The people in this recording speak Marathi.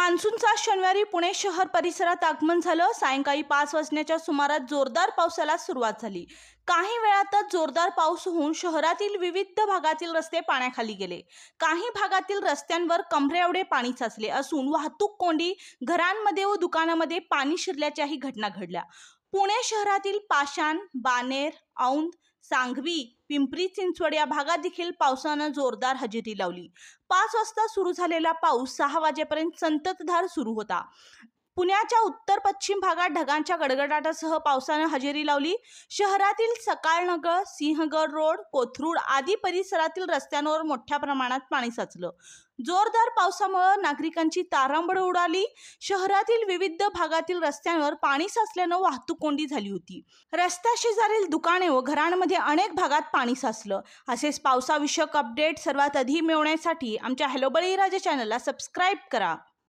मान्सूनचा शनिवारी पुणे शहर परिसरात आगमन झालं. सायंकाळी पाच वाजण्याच्या सुमारास जोरदार पावसाला सुरुवात झाली. काही वेळातच जोरदार पाऊस होऊन शहरातील विविध भागातील रस्ते पाण्याखाली गेले. काही भागातील रस्त्यांवर कमरेएवढे पाणी साचले असून वाहतूक कोंडी घरांमध्ये व दुकानामध्ये पाणी शिरल्याच्याही घटना घडल्या. पुणे शहरातील पाषाण बानेर औंध सांगवी पिंपरी चिंचवड या भागात देखील पावसानं जोरदार हजेरी लावली. पाच वाजता सुरू झालेला पाऊस सहा वाजेपर्यंत संततधार सुरू होता. पुण्याच्या उत्तर पश्चिम भागात ढगांच्या गडगडाटासह पावसानं हजेरी लावली. शहरातील सकाळनगर सिंहगड रोड कोथरूड आदी परिसरातील रस्त्यांवर मोठ्या प्रमाणात पाणी साचलं. जोरदार पावसामुळे नागरिकांची तारांबळ उडाली. शहरातील विविध भागातील रस्त्यांवर पाणी साचल्यानं वाहतूक कोंडी झाली होती. रस्त्याशेजारील दुकाने व घरांमध्ये अनेक भागात पाणी साचलं. असेच पावसाविषयक अपडेट सर्वात आधी मिळवण्यासाठी आमच्या हॅलो बळीराजा चॅनलला सबस्क्राईब करा.